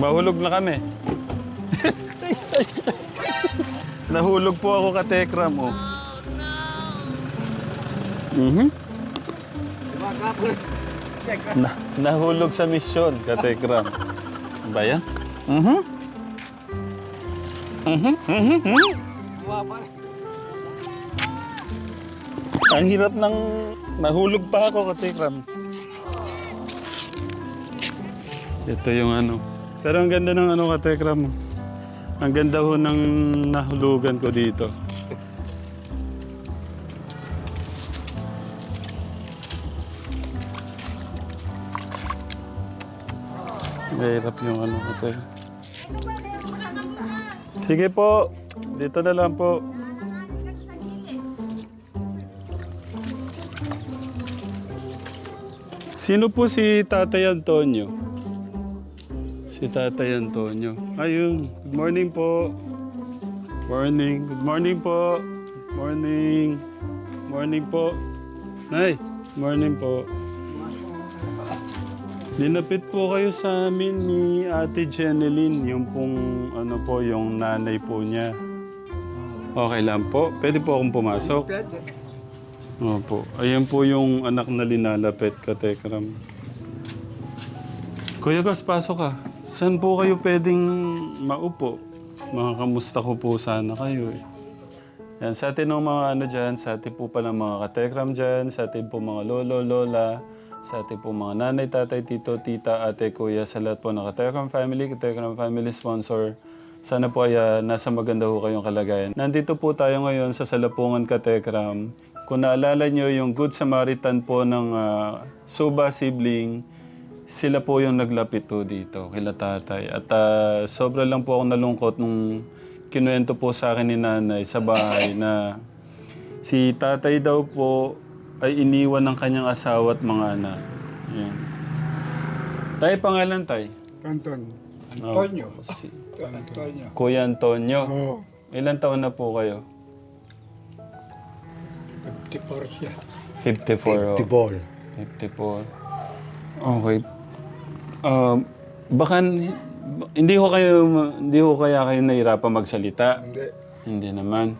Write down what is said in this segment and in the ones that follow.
Mahulog na kami. Nahulog po ako ka Tekram, oh. Mhm. Na, nahulog sa misyon, ka Tekram. Ba yan? Mhm. Mhm. Mhm. mhm. Ang hirap ng nahulog pa ako, ka Tekram. Ito yung ano. Pero ang ganda ng ano, ka Tekram. Ang ganda ho ng nahulugan ko dito. Mahirap yung ano ko Sige po. Dito na lang po. Sino po si Tatay Antonio? Si Tatay Antonio. Ayun. Good morning po. Morning. Good morning po. Morning. Morning po. Nay, morning po. Linapit po kayo sa amin ni Ate Jeneline, yung pong ano po, yung nanay po niya. Okay lang po. Pwede po akong pumasok? Pwede. Opo. Ayan po yung anak na linalapit ka, Tekram. Kuya Gus, pasok ka. Saan po kayo pwedeng maupo? Mga kamusta ko po sana kayo eh. Yan, sa atin ng mga ano dyan, sa atin po pala mga katekram dyan, sa atin po mga lolo, lola, sa atin po mga nanay, tatay, tito, tita, ate, kuya, sa lahat po ng katekram family, katekram family sponsor. Sana po ay ah, nasa maganda ho kayong kalagayan. Nandito po tayo ngayon sa Salapungan Katekram. Kung naalala nyo yung Good Samaritan po ng ah, Suba Sibling, sila po yung naglapit po dito, kila tatay. At ah, sobra lang po ako nalungkot nung kinuwento po sa akin ni nanay sa bahay na si tatay daw po ay iniwan ng kanyang asawa at mga anak. Yan. Tay, pangalan tay? Anton. Antonio. Oh, si Antonio. Kuya Antonio. Oo. Ilan taon na po kayo? 54 siya. 54. oh. Tibol. 54. Okay. Um, baka hindi ko kayo hindi ko kaya kayo nahirapan magsalita. Hindi. Hindi naman.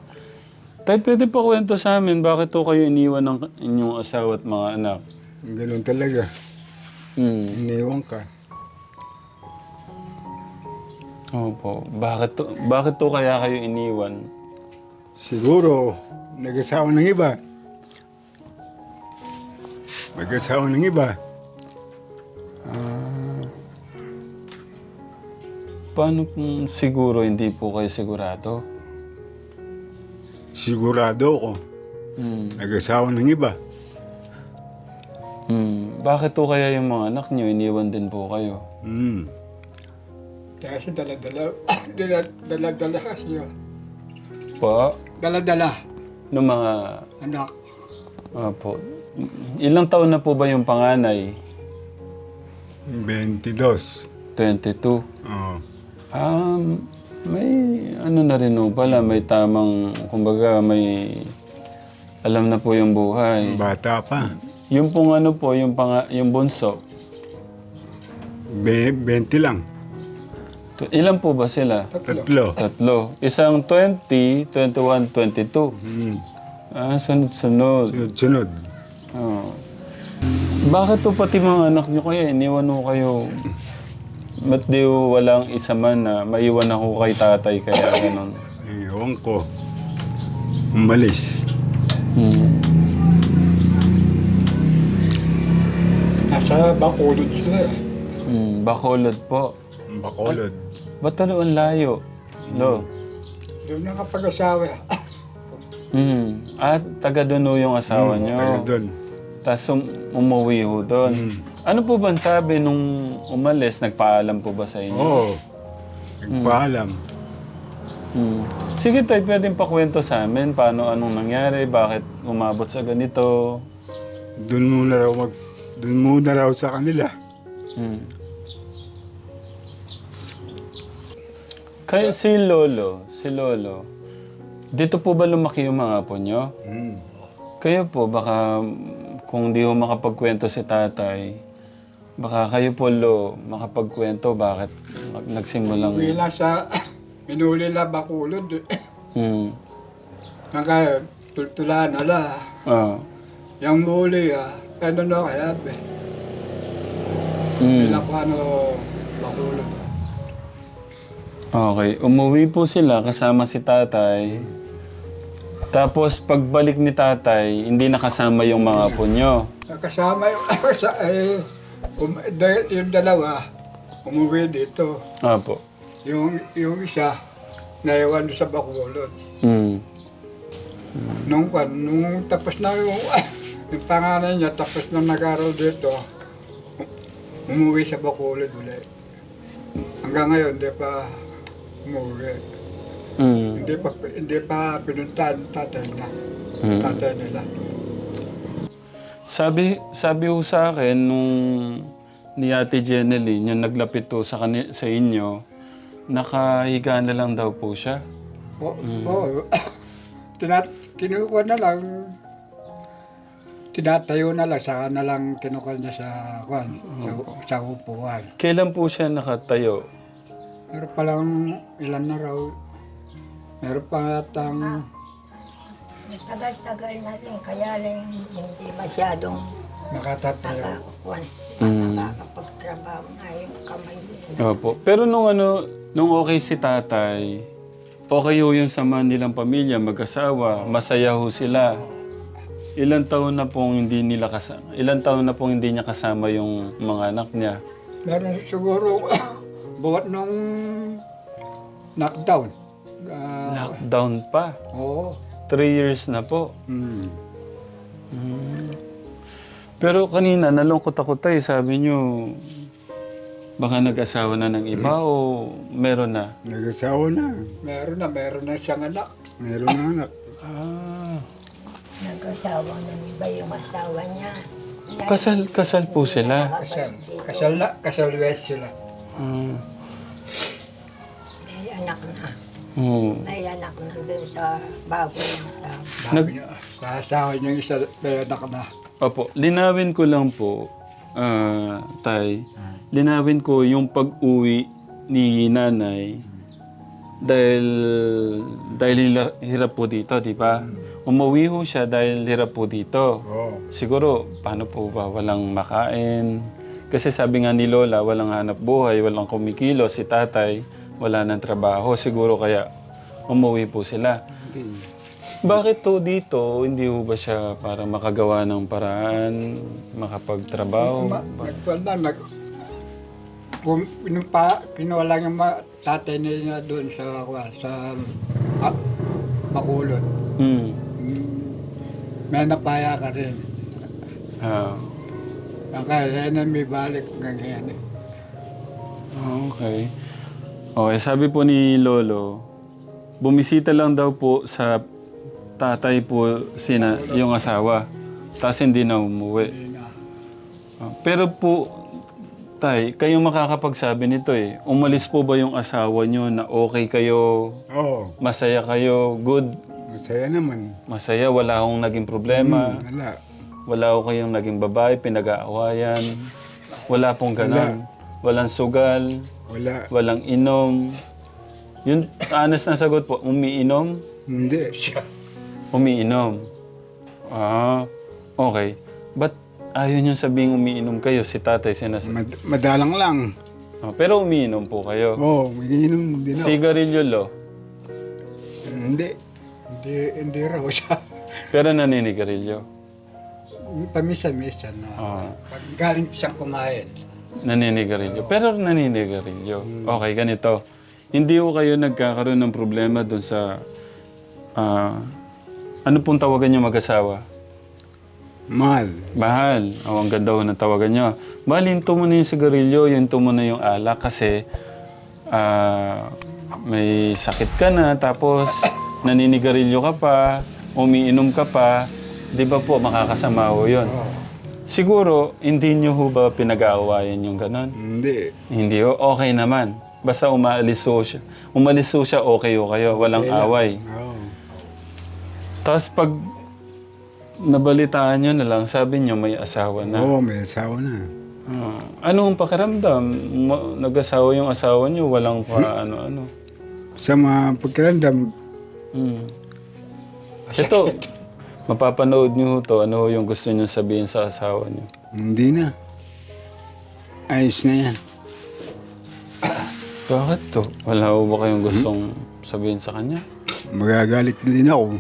Tay, pwede pa kwento sa amin bakit to kayo iniwan ng inyong asawa at mga anak? Ganun talaga. Hmm. Iniwan ka. Opo. Bakit to, bakit to kaya kayo iniwan? Siguro, nag-asawa ng iba. Mag-asawa ng iba. Ah. Paano kung siguro hindi po kayo sigurado? Sigurado ako. Hmm. Nag-asawa ng iba. Hmm. Bakit to kaya yung mga anak niyo iniwan din po kayo? Hmm. Kasi dala-dala, dala- dala-dala kasi yun. Po? Dala-dala, Noong mga... anak. Opo. Ilang taon na po ba yung panganay? 22. 22. Oo. Um, may ano na rin po pala, may tamang, kumbaga may alam na po yung buhay. Bata pa. Yung pong ano po, yung, panga, yung bunso, Be- 20 lang. tu- ilan po ba sila? Tatlo. Tatlo. Isang 20, 21, 22. Hmm. Ah, sunod-sunod. Sunod-sunod. Oo. Bakit to pati mga anak nyo kaya iniwan mo kayo? Ba't di walang isa man na maiwan ako kay tatay kaya ganun? Ewan ko. Umalis. Hmm. Nasa Bacolod sila eh. Hmm. Bacolod po. Bacolod. Ba't talo ang layo? Lo. Doon nakapag-asawa. Hmm. At taga doon ho yung asawa Hmm, nyo. taga doon. Tapos um, umuwi ho doon. Hmm. Ano po ba ang sabi nung umalis? Nagpaalam po ba sa inyo? Oo. Nagpaalam. Hmm. Sige tayo, pwedeng pakwento sa amin paano anong nangyari, bakit umabot sa ganito. Doon muna raw mag... Doon muna raw sa kanila. Hmm. Kaya si Lolo, si Lolo, dito po ba lumaki yung mga apo nyo? Hmm. Kayo po, baka mm, kung di ho makapagkwento si tatay, Baka kayo po, Lo, makapagkwento bakit mag- nagsimulang... Uwi lang sa, minuli lang bakulod. Hmm. Nang kaya, tultulan ala. Ah. Yung muli, ah, ano na kaya, be. Hmm. Bilang ko ano, bakulod. Okay. Umuwi po sila kasama si tatay. Tapos pagbalik ni tatay, hindi nakasama yung mga apo nyo. Kasama yung, sa, eh, um, dahil yung dalawa, umuwi dito. Apo. Yung, yung isa, naiwan sa bakulod. Hmm. Nung, kwan, nung tapos na yung, yung panganay niya, tapos na nag-aral dito, umuwi sa Bacolod ulit. Hanggang ngayon, hindi pa umuwi. Hmm. Hindi pa, hindi pa pinuntahan ng tatay na, Hmm. tatay nila. Sabi, sabi ho sa akin nung ni Ate Jeneline, yung naglapit to sa, kani, sa inyo, nakahiga na lang daw po siya. Oo, oo. Tinat, kinukuha na lang, tinatayo na lang, saka na lang kinukuha niya sa, kwan, sa, sa upuan. Kailan po siya nakatayo? Meron pa lang ilan na raw. Meron pa yatang Tagal-tagal na rin, kaya lang hindi masyadong nakatatayo. nakakakuan. Mm. Nakakapagtrabaho na yung kamay niya. Opo. Pero nung ano, nung okay si tatay, okay ho yung sama nilang pamilya, mag-asawa, masaya ho sila. Ilan taon na pong hindi nila kasama, ilan taon na pong hindi niya kasama yung mga anak niya. Meron siguro buhat nung knockdown. Ah, Lockdown pa. oo. Three years na po. Hmm. Pero kanina, nalungkot ako tayo. Sabi niyo, baka nag-asawa na ng iba o meron na? Nag-asawa na. Meron na, meron na siyang anak. Meron na anak. Ah. Nag-asawa ng iba yung asawa niya. Kasal, kasal po sila. Kasal. Kasal na, kasal west sila. Ah. May anak na. Oo. May anak na doon sa bago niya sa... Nag- Nag... Sa asawa niyang isa, may anak na. Opo, linawin ko lang po, ah, Tay. Linawin ko yung pag-uwi ni nanay dahil dahil hila- hirap po dito, di ba? Umuwi ho siya dahil hirap po dito. Oo. Siguro, paano po ba? Walang makain. Kasi sabi nga ni Lola, walang hanap buhay, walang kumikilo. Si tatay, wala ng trabaho. Siguro kaya umuwi po sila. Bakit to dito, hindi ho ba siya para makagawa ng paraan, makapagtrabaho? Ma, nagkuhan lang, nag... Kung pinumpa, kinuha lang yung ma, tatay niya doon sa, sa ah. Hmm. Hmm. May napaya ka rin. Ah, Ang kaya na may balik ng yan. eh. okay. Okay, sabi po ni Lolo, bumisita lang daw po sa tatay po sina, yung asawa. Tapos hindi na umuwi. Ah, Pero po, tay, kayong makakapagsabi nito eh. Umalis po ba yung asawa nyo na okay kayo, Oo. masaya kayo, good, Masaya naman. masaya, wala akong naging problema, Hmm, wala. wala ako kayong naging babae, pinag-aawayan, wala pong ganon. Walang sugal, Wala. walang inom. Yun, honest na sagot po, umiinom, Hindi. umiinom. Ah, okay. But ayaw nyo sabing umiinom kayo, si tatay sinasabi. Mad- madalang lang. Ah, pero umiinom po kayo. Oo, magiinom din ako. Sigarilyo lo, Hindi. Hindi, hindi raw siya. pero naninigarilyo. Pamisa-misa na. Ah, Pag galing siyang kumain. Naninigarilyo. Pero naninigarilyo. Okay, ganito. Hindi ko kayo nagkakaroon ng problema doon sa... ah, ano pong tawagan niyo mag-asawa? Mahal. Mahal. O, ang ganda ho ng tawagan niyo. Mahal, hinto mo na yung sigarilyo, hinto mo na yung alak kasi ah, may sakit ka na, tapos naninigarilyo ka pa, umiinom ka pa, di ba po, makakasama ho yun. Siguro, hindi niyo ho ba pinag-aawayan yung ganon? Hindi. Hindi ho, okay naman. Basta umalis ho siya. Umalis ho siya, okay ho kayo, walang Okay lang. away. Oo. Tapos pag nabalitaan nyo na lang, sabi nyo may asawa na. Oo, may asawa na. Ah, ano ang pakiramdam? Ma- nag-asawa yung asawa niyo, walang pa ano-ano. Sa mga pagkarandam, Hmm. Ito, mapapanood niyo to, ano yung gusto niyo sabihin sa asawa niyo? hindi na. Ayos na yan. Bakit to? Wala ho ba kayong gustong sabihin sa kanya? Magagalit din ako.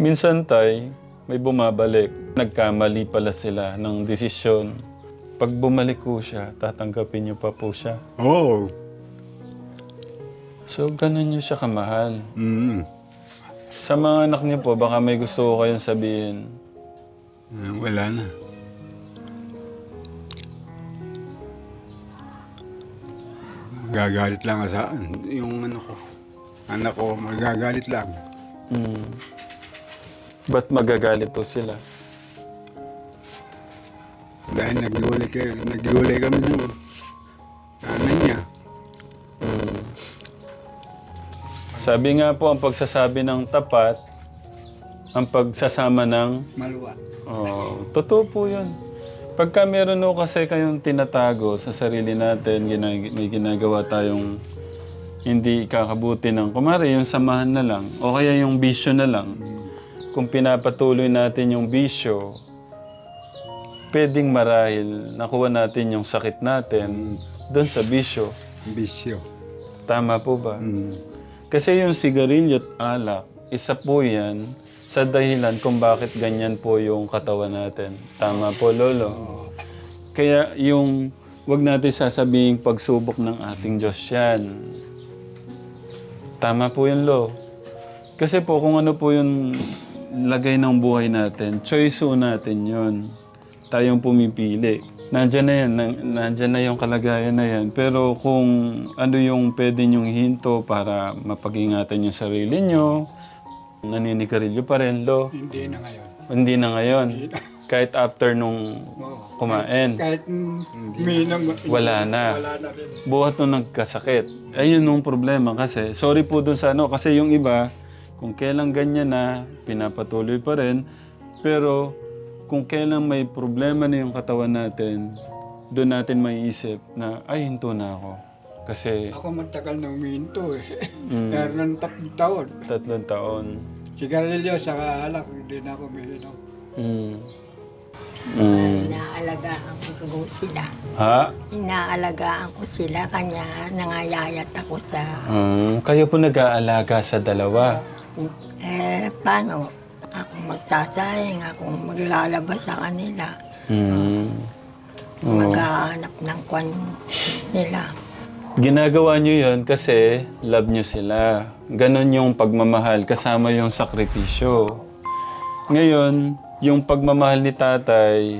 Minsan tay, may bumabalik. Nagkamali pala sila ng desisyon. Pag bumalik ko siya, tatanggapin niyo pa po siya. Oo. So, ganun niyo siya kamahal. Mm. Sa mga anak niyo po, baka may gusto ko kayong sabihin. Ah, wala na. Magagalit lang sa yung ano ko. Anak ko, magagalit lang. Hmm. Ba't magagalit po sila? Dahil nag-iwalay, kayo, nag-iwalay kami ng Sabi nga po, ang pagsasabi ng tapat, ang pagsasama ng Maluwa. Oh, totoo po yun. Pagka meron o kasi kayong tinatago sa sarili natin, ginag- may ginagawa tayong hindi kakabuti ng, kumari yung samahan na lang, o kaya yung bisyo na lang. Kung pinapatuloy natin yung bisyo, pwedeng marahil nakuha natin yung sakit natin doon sa bisyo. Bisyo. Tama po ba? Mm. Kasi yung sigarilyo at alak, isa po yan sa dahilan kung bakit ganyan po yung katawan natin. Tama po, Lolo. Kaya yung wag natin sasabihin pagsubok ng ating Diyos yan. Tama po yun, Lo. Kasi po kung ano po yung lagay ng buhay natin, choice po natin yun. Tayong pumipili. Nandyan na yan, nan- nandyan na yung kalagayan na yan. Pero kung ano yung pwede nyong hinto para mapag-ingatan yung sarili nyo, naninigarilyo pa rin, Lo. Hindi na ngayon. Hindi na ngayon. Kahit after nung kumain. Kahit mm, minam, Wala na. wala na rin. buhat nung nagkasakit. Ayun nung problema kasi. Sorry po dun sa ano. Kasi yung iba, kung kailan ganyan na, pinapatuloy pa rin. Pero kung kailan may problema na yung katawan natin, doon natin maiisip na, ay, hinto na ako. Kasi Ako matagal na umihinto eh. Mm. Meron ng tatlong taon. tatlong taon. Sigarilyo, saka alak, hindi na ako umihinom. Mm. Mm. Inaalagaan ko po sila. Ha? Inaalagaan ko sila, kanya nangayayat ako sa... Mm. Kayo po nag-aalaga sa dalawa. Eh, paano? Ako magsasayang, ako maglalabas sa kanila. Mm. Maghahanap ng kwan nila. Ginagawa nyo yun kasi love nyo sila. Ganon yung pagmamahal kasama yung sakripisyo. Ngayon, yung pagmamahal ni tatay,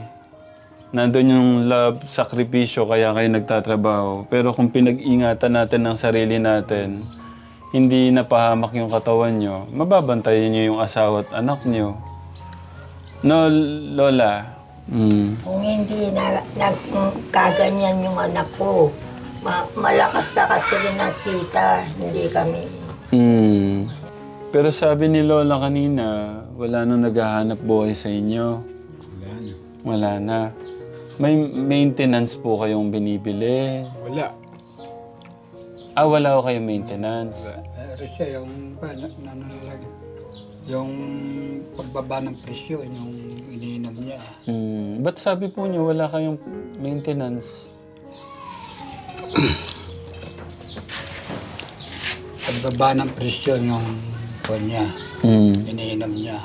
nandun yung love, sakripisyo, kaya kayo nagtatrabaho. Pero kung pinag-ingatan natin ng sarili natin, hindi napahamak yung katawan nyo, mababantayan nyo yung asawa at anak nyo. No, Lola? Mm. Kung hindi na, nagkaganyan yung anak ko, ma- malakas na kasi rin ang kita, hindi kami... Hmm. Pero sabi ni Lola kanina, wala nang naghahanap buhay sa inyo. Wala na. Wala na. May maintenance po kayong binibili. Wala. Ah, wala ko kayong maintenance. Meron siya yung, pa, na, na, na- yung pagbaba ng presyo, yung iniinom niya. Hmm. Ba't sabi po niyo wala kayong maintenance? Pagbaba ng presyo yung kwan niya, Hmm. iniinom niya.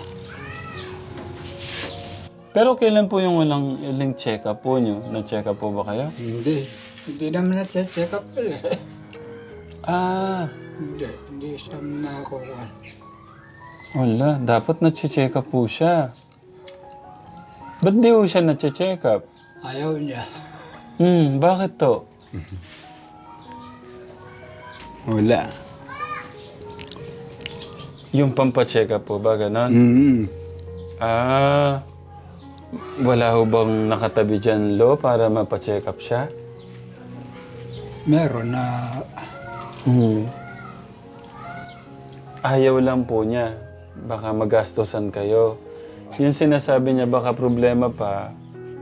Pero kailan po yung walang ilang check-up po niyo? Na-check up po ba kayo? Hindi. Hindi naman na-check up eh. Ah, hindi. Hindi siya nakakuha. wala. Dapat na-check up po siya. Ba't di po siya na-check up? Ayaw niya. Hmm, bakit to? Wala. Yung pampacheck up po ba, ganon? Mm. Ah, wala ho bang nakatabi dyan, Lo, para mapacheck up siya? Meron na Hmm. Ayaw lang po niya. Baka magastosan kayo. Yung sinasabi niya, baka problema pa,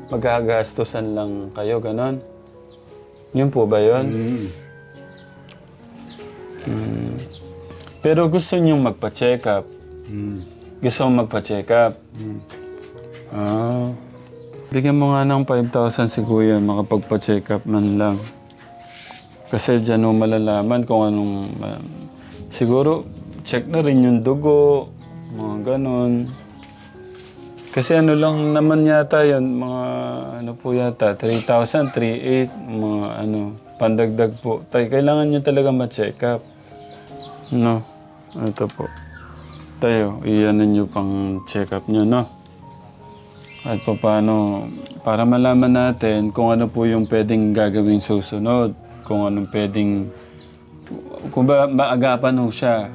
Magagastusan lang kayo, ganon. Yun po ba yun? Mm. Mm. Pero gusto niyong magpa-check up. Mm. Gusto mong magpa-check up. Mm. Ah. Bigyan mo nga ng 5,000 si Kuya, makapagpa-check up man lang. Kasi dyan mo malalaman kung anong... ah, siguro, check na rin yung dugo, mga ganon. Kasi ano lang naman yata yun, mga ano po yata, 3,000, 3,800, mga ano, pandagdag po. Tay, kailangan nyo talaga ma-check up. No, ito po. Tayo, iyan nyo pang check up nyo, no? At pa paano, para malaman natin kung ano po yung pwedeng gagawin susunod. Kung anong pwedeng, kung ba maagapan ho siya.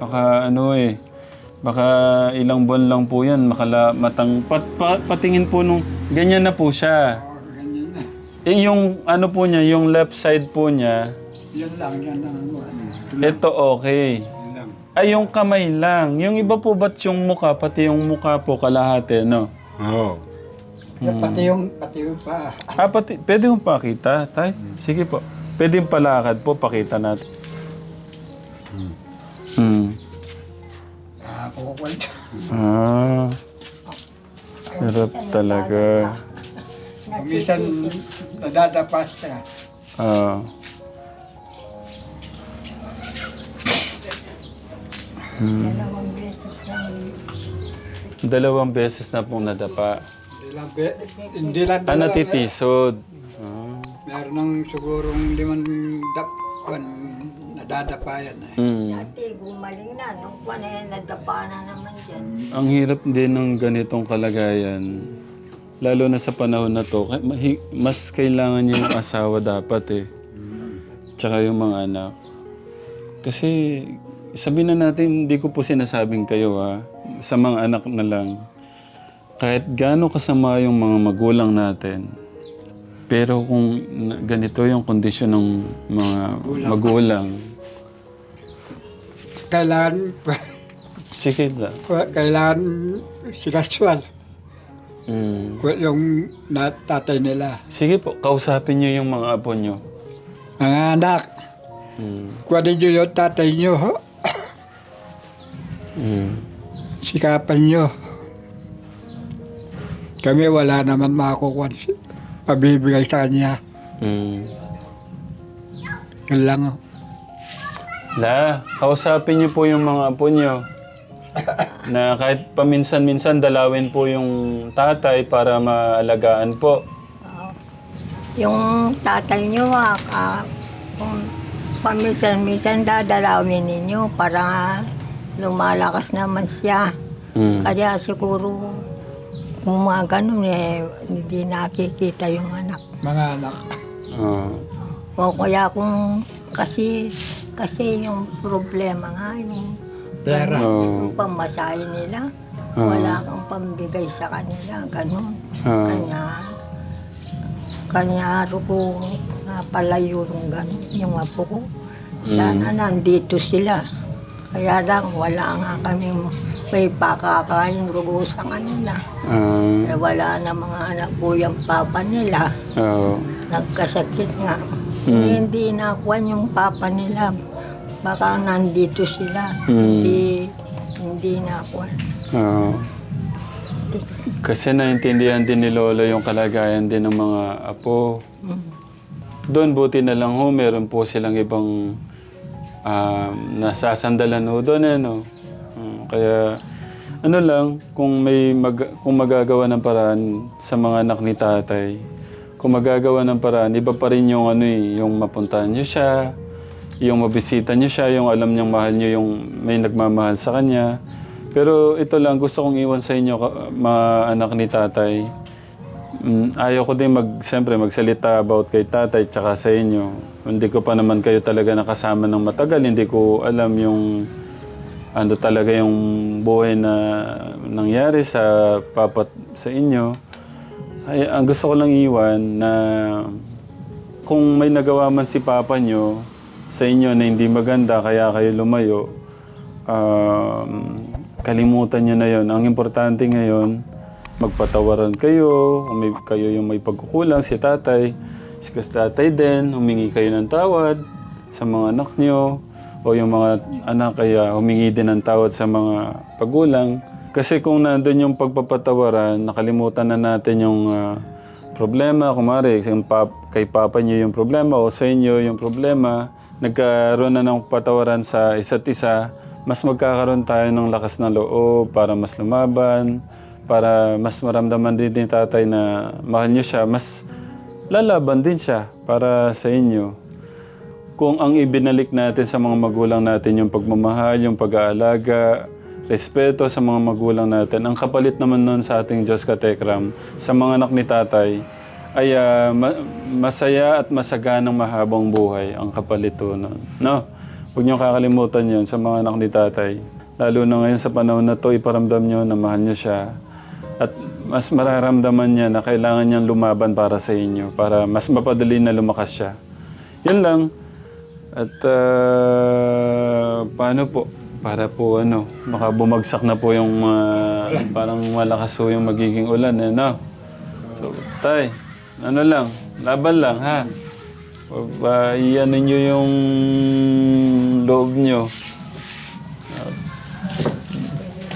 Baka ano eh, baka ilang buwan lang po yan, makala, matang, pat, pa- patingin po nung, ganyan na po siya. Oh. Eh, yung ano po niya, yung left side po niya, Yan lang, yan lang. Ano, ano. ito okay. Ay, yung kamay lang. Yung iba po ba't yung mukha, pati yung mukha po kalahati, no? Oo. Yan, Pati yung, pati yung pa. Ah, pati, pwede yung pakita, tay? Sige po. Pwede yung palakad po, pakita natin. Hmm. Ah, kukwento. Ah. Hirap talaga. Kumisan, nadadapas siya. Ah. Hmm. Dalawang beses lang. Dalawang beses na pong nadapa. Hindi lang, be, hindi lang Ah, natitisod. Ah. Meron ng sigurong limang dap, kwan, nadadapayan eh. Hmm. Dati gumaling na, nung kwan eh, nadapa na naman dyan. Ang hirap din ng ganitong kalagayan. Lalo na sa panahon na to, mahi- mas kailangan niya yung asawa dapat eh. Tsaka yung mga anak. Kasi sabihin na natin, hindi ko po sinasabing kayo ha, sa mga anak na lang. Kahit gaano kasama yung mga magulang natin, pero kung ganito yung kondisyon ng mga magulang, Kailangan, sige na. kailangan sinaswal. Mm. Yung na, tatay nila. Sige po, kausapin niyo yung mga apo niyo. Mga anak, Mm. kuwanin nyo yung tatay nyo, ho. Mm. sikapan nyo. Kami wala naman makukuha pabibigay sa kanya. Mm. Yan lang. ho. La, kausapin niyo po yung mga apo niyo. na kahit paminsan-minsan dalawin po yung tatay para maalagaan po. Oo. Yung tatay nyo, ah, ka, kung paminsan-minsan dadalawin ninyo para lumalakas naman siya. Mm. Kaya siguro kung mga ganun eh, hindi nakikita yung anak. Mga anak. Ah. O kaya kung kasi kasi yung problema nga yung Pera. Yung pamasahe nila, Ah. wala kang pambigay sa kanila, ganun. Ah. Kanya, kanya ko napalayo ng ganun, yung apo ko. Sana nandito sila. Kaya lang, wala nga kami may pakakain rugo sa kanila. Ah. Eh, wala na mga anak ko yung papa nila. Oo. Nagkasakit nga. Mm. Hindi nakuha yung papa nila. Baka nandito sila. Mm. Hindi, hindi nakuha. Oo. Kasi naintindihan din ni Lola yung kalagayan din ng mga apo. Mm. Doon buti na lang ho, meron po silang ibang um, nasasandalan ho doon eh, no? Mm, kaya ano lang, kung may mag, kung magagawa ng paraan sa mga anak ni tatay, kung magagawa ng paraan, iba pa rin yung ano eh, yung mapuntahan niyo siya, yung mabisita niyo siya, yung alam niyang mahal niyo, yung may nagmamahal sa kanya. Pero ito lang, gusto kong iwan sa inyo, mga anak ni tatay. Mm, ayaw ko din mag, siyempre, magsalita about kay tatay tsaka sa inyo. Hindi ko pa naman kayo talaga nakasama ng matagal. Hindi ko alam yung ano talaga yung buhay na nangyari sa papat sa inyo. Ay, ang gusto ko lang iwan na kung may nagawa man si papa nyo sa inyo na hindi maganda kaya kayo lumayo, um, kalimutan nyo na yon. Ang importante ngayon, magpatawaran kayo, kung may, kayo yung may pagkukulang, si tatay, si tatay din, humingi kayo ng tawad sa mga anak nyo, o yung mga anak kaya humingi din ng tawad sa mga pagulang. Kasi kung nandun yung pagpapatawaran, nakalimutan na natin yung ah, problema, kumari, pap- kay papa niyo yung problema o sa inyo yung problema, nagkaroon na ng patawaran sa isa't isa, mas magkakaroon tayo ng lakas ng loob para mas lumaban, para mas maramdaman din ni tatay na mahal niyo siya, mas lalaban din siya para sa inyo. Kung ang ibinalik natin sa mga magulang natin yung pagmamahal, yung pag-aalaga, respeto sa mga magulang natin, ang kapalit naman nun sa ating Diyos Katekram, sa mga anak ni tatay, ay ma- masaya at masaganang mahabang buhay ang kapalit nun. No? Huwag niyo kakalimutan yun sa mga anak ni tatay. Lalo na ngayon sa panahon na to, iparamdam niyo na mahal niyo siya. At mas mararamdaman niya na kailangan niyang lumaban para sa inyo, para mas mapadali na lumakas siya. Yun lang. At ah, paano po? Para po ano, baka bumagsak na po yung ah, parang malakas po yung magiging ulan. Eh, no? So, tay, ano lang, laban lang ha. Pa, iano nyo yung loob nyo. Ah,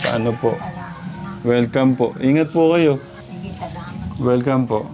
paano po? Welcome po. Ingat po kayo. Welcome po.